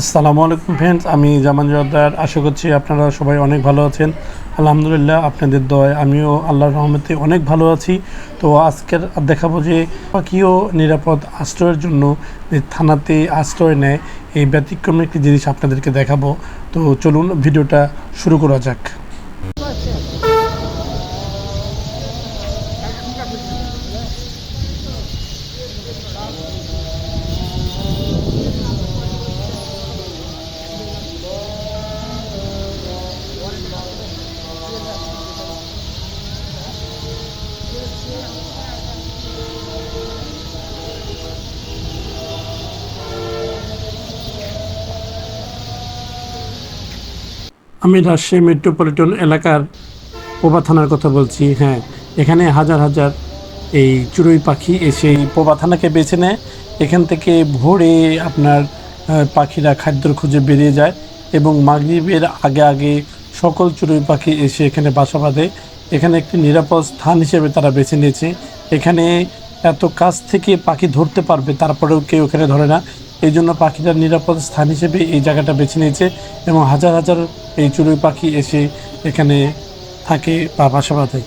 আসসালামু আলাইকুম ফ্রেন্ডস আমি জামান জোয়ারদার আশা করছি আপনারা সবাই অনেক ভালো আছেন। আলহামদুলিল্লাহ, আপনাদের দয় আমিও আল্লাহর রহমতে অনেক ভালো আছি। তো আজকের দেখাবো যে পাখিও নিরাপদ আশ্রয়ের জন্য যে থানাতে আশ্রয় নেয়, এই ব্যতিক্রমের একটি জিনিস আপনাদেরকে দেখাবো। তো চলুন ভিডিওটা শুরু করা যাক। আমি রাজশাহী মেট্রোপলিটন এলাকার পোবা থানার কথা বলছি। হ্যাঁ এখানে হাজার হাজার এই চড়ুই পাখি এসে এই পোবা থানাকে বেছে নেয়। এখান থেকে ভোরে আপনার পাখিরা খাদ্যর খুঁজে বেরিয়ে যায় এবং মাগরিবের আগে আগে সকল চড়ুই পাখি এসে এখানে বাসা বাঁধে। এখানে একটি নিরাপদ স্থান হিসেবে তারা বেছে নিয়েছে। এখানে এত কাছ থেকে পাখি ধরতে পারবে, তারপরেও কেউ এখানে ধরে না। এই জন্য পাখিটার নিরাপদ স্থান হিসেবে এই জায়গাটা বেছে নিয়েছে এবং হাজার হাজার এই চড়ুই পাখি এসে এখানে থাকে বা বাসা বাঁধে।